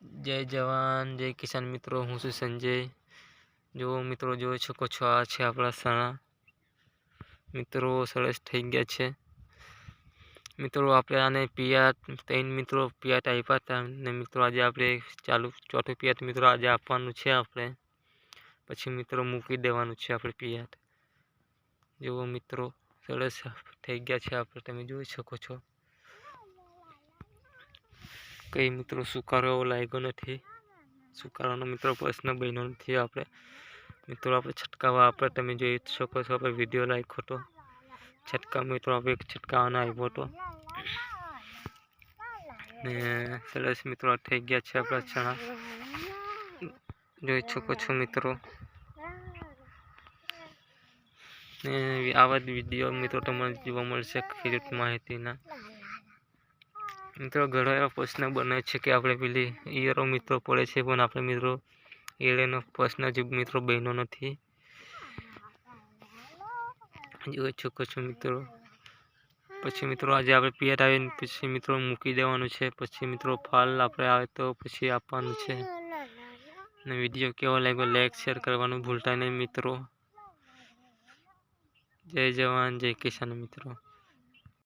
જય જવાન, જય કિસાન મિત્રો, હું છું સંજય. જો મિત્રો જોઈ શકો છો, આ છે આપણા સણા મિત્રો, સરસ થઈ ગયા છે. મિત્રો, આપણે આને પિયાત ત્રણ મિત્રો પિયાત આપ્યા હતા ને મિત્રો, આજે આપણે ચાલુ ચોથું પિયાત મિત્રો આજે આપવાનું છે આપણે. પછી મિત્રો, મૂકી દેવાનું છે આપણે પિયાત જુઓ મિત્રો, સરસ થઈ ગયા છે આપણે. તમે જોઈ શકો છો. કંઈ મિત્રો સુકારો એવો લાગ્યો નથી? સુકારાનો મિત્રો પ્રશ્ન બન્યો નથી આપણે? મિત્રો આપણે છટકાવા આપણે તમે જોઈ શકો છો, આપણે વીડિયો લાગ્યો હતો. છટકા મિત્રો આપણે છટકાવવાનો આવ્યો હતો. ને સરસ મિત્રો થઈ ગયા છે આપણા ચણા. જોઈ શકો છો મિત્રો. ને આવા જ વીડિયો મિત્રો તમને જોવા મળશે ખેડૂત માહિતીના. મિત્રો, ઘણા એવા પ્રશ્ન બને છે કે આપણે પેલી ઈયરો મિત્રો પડે છે, પણ આપણે મિત્રો એડેનો પ્રશ્ન જ મિત્રો બન્યો નથી. જોઈ શકો છો મિત્રો. પછી મિત્રો, આજે આપણે પિયર આવીને પછી મિત્રો મૂકી દેવાનું છે. પછી મિત્રો, ફાલ આપણે આવે તો પછી આપવાનું છે. અને વીડિયો કેવો લાગ્યો લાઈક શેર કરવાનું ભૂલતા નહીં મિત્રો. જય જવાન, જય કિસાન મિત્રો.